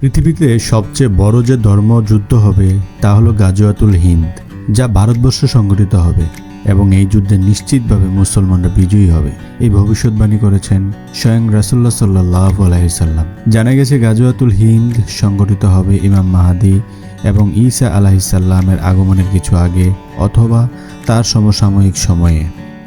পৃথিবীতে সবচেয়ে বড় যে ধর্ম যুদ্ধ হবে, তা হলো গাজওয়াতুল হিন্দ, যা ভারতবর্ষ সংগঠিত হবে এবং এই যুদ্ধে নিশ্চিতভাবে মুসলমানরা বিজয়ী হবে। এই ভবিষ্যৎবাণী করেছেন স্বয়ং রাসুল্লাহ সাল্লাহ আলাইসাল্লাম জানা গেছে গাজওয়াতুল হিন্দ সংগঠিত হবে ইমাম মাহাদি এবং ঈসা আলাহিসাল্লামের আগমনের কিছু আগে অথবা তার সমসাময়িক সময়ে।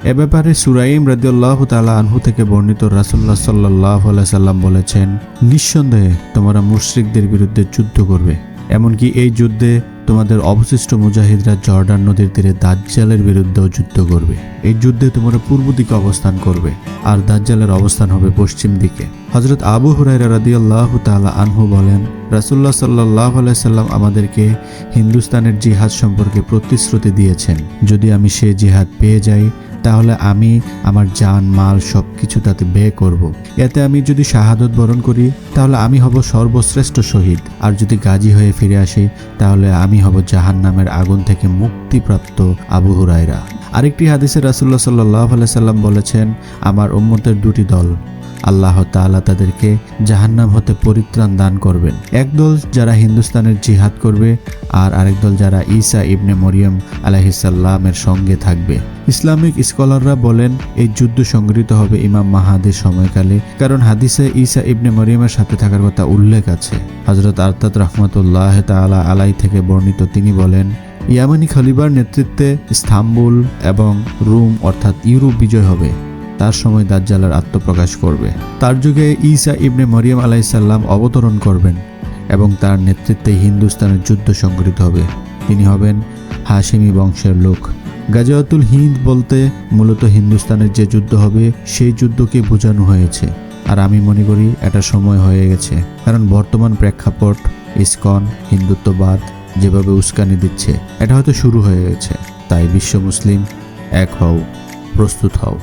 এ ব্যাপারে সুরাইম রাদিউল্লাহ তালা আনহু থেকে বর্ণিত রাসুল্লাহ সাল্লাহ সাল্লাম বলেছেন, নিঃসন্দেহে তোমরা মুশরিকদের বিরুদ্ধে যুদ্ধ করবে। এমনকি এই যুদ্ধে তোমাদের অবশিষ্ট মুজাহিদরা জর্ডান নদীর তীরে দাজ্জালের বিরুদ্ধেও যুদ্ধ করবে। এই যুদ্ধে তোমরা পূর্ব দিকে অবস্থান করবে, আর দাজ্জালের অবস্থান হবে পশ্চিম দিকে। হজরত আবু হুরাইরা রাদিয়াল্লাহ তাআলা আনহু বলেন রাসুল্লাহ সাল্লাহ সাল্লাম আমাদেরকে হিন্দুস্তানের জিহাদ সম্পর্কে প্রতিশ্রুতি দিয়েছেন। যদি আমি সে জিহাদ পেয়ে যাই তাহলে আমি আমার যান মাল সব কিছু তাতে ব্যয় করব। এতে আমি যদি শাহাদত বরণ করি, তাহলে আমি হব সর্বশ্রেষ্ঠ শহীদ আর যদি গাজী হয়ে ফিরে আসি, তাহলে আমি হব জাহান নামের আগুন থেকে মুক্তিপ্রাপ্ত আবু হুরাইরা আরেকটি হাদিসে রাসুল্লাহ সাল্লাহ সাল্লাম বলেছেন, আমার উম্মতের দুটি দল আল্লাহ তাআলা তাদেরকে জাহান্নাম হতে পরিত্রাণ দান করবেন। একদল যারা হিন্দুস্তানের জিহাদ করবে আর আরেক দল যারা ঈসা ইবনে মরিয়ম আলাহিসাল্লামের সঙ্গে থাকবে। ইসলামিক স্কলাররা বলেন, এই যুদ্ধ সংগৃহীত হবে ইমাম মাহাদের সময়কালে, কারণ হাদিসে ঈসা ইবনে মরিয়মের সাথে থাকার কথা উল্লেখ আছে। হজরত আর্তাত রহমতুল্লাহ তাআলা আলাই থেকে বর্ণিত তিনি বলেন, ইয়ামানি খলিবার নেতৃত্বে ইস্তাম্বুল এবং রোম অর্থাৎ ইউরোপ বিজয় হবে। তার সময় দাজ্জালের আত্মপ্রকাশ করবে। তার যুগে ঈসা ইবনে মরিয়ম আলাইসাল্লাম অবতরণ করবেন এবং তার নেতৃত্বে হিন্দুস্তানের যুদ্ধ সংগঠিত হবে। তিনি হবেন হাশিমি বংশের লোক। গাজাওয়াতুল হিন্দ বলতে মূলত হিন্দুস্তানের যে যুদ্ধ হবে, সেই যুদ্ধকে বোঝানো হয়েছে। আর আমি মনে করি এটা সময় হয়ে গেছে। কারণ বর্তমান প্রেক্ষাপট, ইসকন, হিন্দুত্ববাদ যেভাবে উস্কানি দিচ্ছে, এটা হয়তো শুরু হয়ে গেছে। তাই বিশ্ব মুসলিম এক হও, প্রস্তুত হও।